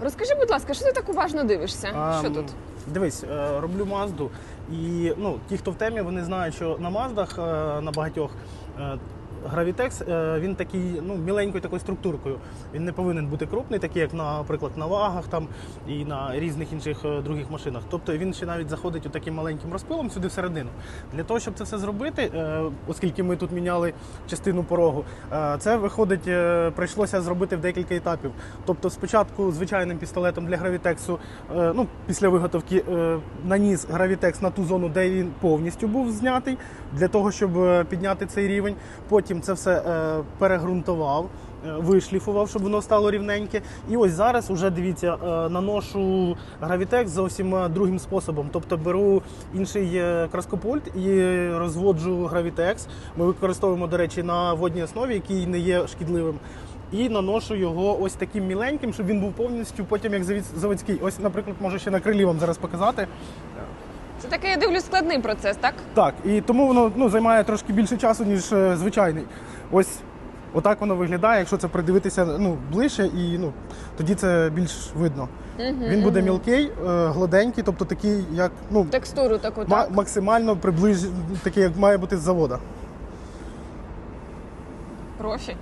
Розкажи, будь ласка, що ти так уважно дивишся? А, що тут? Дивись, е, роблю Мазду, і ну, ті, хто в темі, вони знають, що на Маздах е, на багатьох. е, Гравітекс він такий ну міленькою такою структуркою. Він не повинен бути крупний, такий як, наприклад, на вагах там і на різних інших е, других машинах. Тобто він ще навіть заходить у таким маленьким розпилом сюди всередину. Для того, щоб це все зробити, е, оскільки ми тут міняли частину порогу, е, це виходить, прийшлося зробити в декілька етапів. Тобто, спочатку звичайним пістолетом для гравітексу, ну після виготовки наніс гравітекс на ту зону, де він повністю був знятий, для того, щоб підняти цей рівень. Потім це все е, перегрунтував. е, Вишліфував, щоб воно стало рівненьке. І ось зараз уже дивіться, е, наношу гравітекс зовсім другим способом. Тобто беру інший краскопульт і розводжу гравітекс. Ми використовуємо, до речі, на водній основі, який не є шкідливим. І наношу його ось таким міленьким, щоб він був повністю потім як заводський. Ось, наприклад, можу ще на крилі вам зараз показати. Це такий, я дивлюсь, складний процес, так? Так, і тому воно ну, займає трошки більше часу, ніж е, звичайний. Ось отак воно виглядає, якщо це придивитися ну, ближче, і ну, тоді це більш видно. Він буде мілкий, е, гладенький, тобто такий, як ну, Текстуру таку, ма- так? максимально приближ... такий, як має бути з завода. Профі.